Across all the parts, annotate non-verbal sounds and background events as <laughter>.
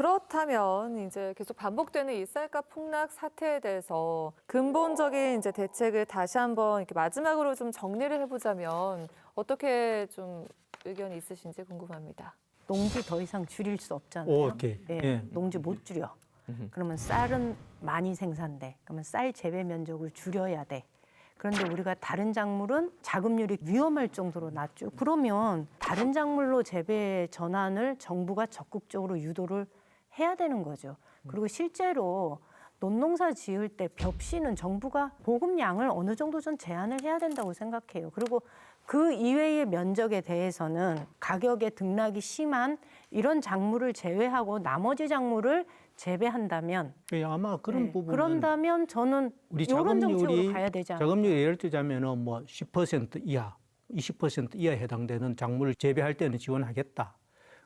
그렇다면 이제 계속 반복되는 이 쌀값 폭락 사태에 대해서 근본적인 이제 대책을 다시 한번 이렇게 마지막으로 좀 정리를 해보자면 어떻게 좀 의견이 있으신지 궁금합니다. 농지 더 이상 줄일 수 없잖아요. 오, 오케이. 예, 예. 농지 못 줄여. 그러면 쌀은 많이 생산돼. 그러면 쌀 재배 면적을 줄여야 돼. 그런데 우리가 다른 작물은 자급률이 위험할 정도로 낮죠. 그러면 다른 작물로 재배 전환을 정부가 적극적으로 유도를 해야 되는 거죠. 그리고 실제로 논농사 지을 때 벽시는 정부가 보급량을 어느 정도 좀 제한을 해야 된다고 생각해요. 그리고 그 이외의 면적에 대해서는 가격의 등락이 심한 이런 작물을 제외하고 나머지 작물을 재배한다면 예, 아마 그런 네, 부분은 그런다면 저는 우리 이런 정책으로 가야 되지 않을까? 자금률 예를 들자면은 뭐10% 이하, 20% 이하에 해당되는 작물을 재배할 때는 지원하겠다.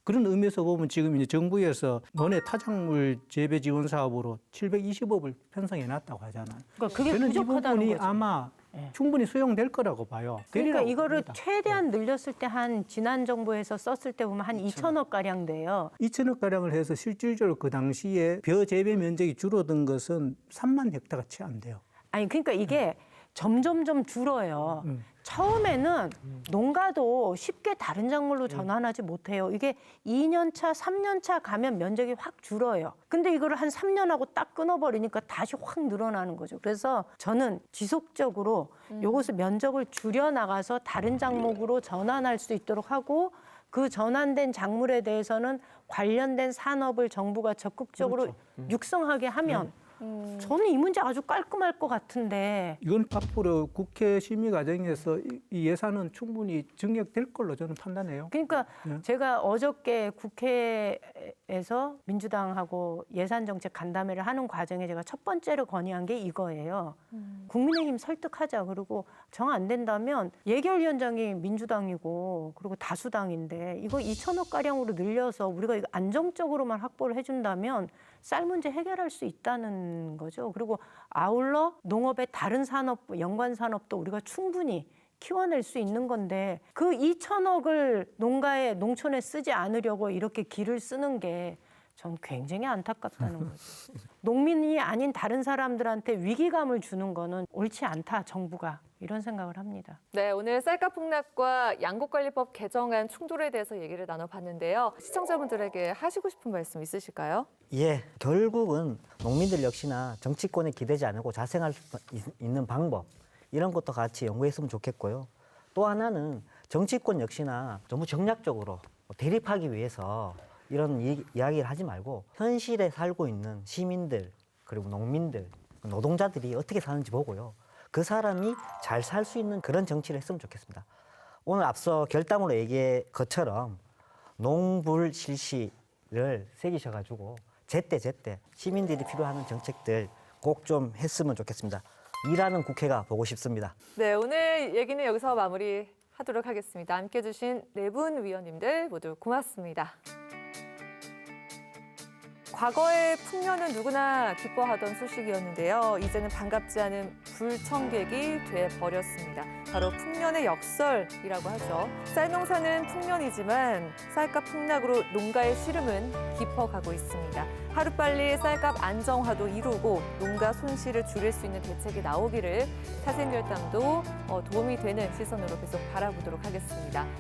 그런 의미에서 보면 지금 이제 정부에서 논의 타작물 재배 지원 사업으로 720억을 편성해 놨다고 하잖아요. 그러니까 그게 저는 이 부족하다는 부분이 거죠. 아마 네. 충분히 수용될 거라고 봐요. 그러니까 되리라고 이거를 봅니다. 최대한 늘렸을 때 한 지난 정부에서 썼을 때 보면 한 2천억 가량 돼요. 2천억 가량을 해서 실질적으로 그 당시에 벼 재배 면적이 줄어든 것은 3만 헥타가 채 안 돼요. 아니 그러니까 이게 점점점 줄어요. 음. 처음에는 농가도 쉽게 다른 작물로 전환하지 못해요. 이게 2년 차, 3년 차 가면 면적이 확 줄어요. 근데 이거를 한 3년 하고 딱 끊어버리니까 다시 확 늘어나는 거죠. 그래서 저는 지속적으로 요것을 면적을 줄여 나가서 다른 작목으로 전환할 수 있도록 하고 그 전환된 작물에 대해서는 관련된 산업을 정부가 적극적으로 육성하게 하면 저는 이 문제 아주 깔끔할 것 같은데 이건 앞으로 국회 심의 과정에서 이- 이 예산은 충분히 증액될 걸로 저는 판단해요. 그러니까 네. 제가 어저께 국회 에서 민주당하고 예산 정책 간담회를 하는 과정에 제가 첫 번째로 건의한 게 이거예요. 국민의힘 설득하자. 그리고 정 안 된다면 예결위원장이 민주당이고 그리고 다수당인데 이거 2천억 가량으로 늘려서 우리가 이거 안정적으로만 확보를 해준다면 쌀 문제 해결할 수 있다는 거죠. 그리고 아울러 농업의 다른 산업, 연관 산업도 우리가 충분히 키워낼 수 있는 건데 그 2천억을 농가에 농촌에 쓰지 않으려고 이렇게 길을 쓰는 게 전 굉장히 안타깝다는 <laughs> 거죠. 농민이 아닌 다른 사람들한테 위기감을 주는 거는 옳지 않다 정부가 이런 생각을 합니다. 네, 오늘 쌀값 폭락과 양곡관리법 개정안 충돌에 대해서 얘기를 나눠봤는데요. 시청자분들에게 하시고 싶은 말씀 있으실까요? 예, 결국은 농민들 역시나 정치권에 기대지 않고 자생할 수 있- 있는 방법 이런 것도 같이 연구했으면 좋겠고요. 또 하나는 정치권 역시나 너무 정략적으로 대립하기 위해서 이런 이, 이야기를 하지 말고 현실에 살고 있는 시민들 그리고 농민들 노동자들이 어떻게 사는지 보고요. 그 사람이 잘 살 수 있는 그런 정치를 했으면 좋겠습니다. 오늘 앞서 결당으로 얘기한 것처럼 농불 실시를 새기셔가지고 제때 제때 시민들이 필요하는 정책들 꼭 좀 했으면 좋겠습니다. 일하는 국회가 보고 싶습니다. 네, 오늘 얘기는 여기서 마무리 하도록 하겠습니다. 함께 해주신 네 분 위원님들 모두 고맙습니다. 과거의 풍년은 누구나 기뻐하던 소식이었는데요. 이제는 반갑지 않은 불청객이 돼 버렸습니다. 바로 풍년의 역설이라고 하죠. 쌀 농사는 풍년이지만 쌀값 폭락으로 농가의 시름은 깊어가고 있습니다. 하루빨리 쌀값 안정화도 이루고 농가 손실을 줄일 수 있는 대책이 나오기를 타생결단도 어, 도움이 되는 시선으로 계속 바라보도록 하겠습니다.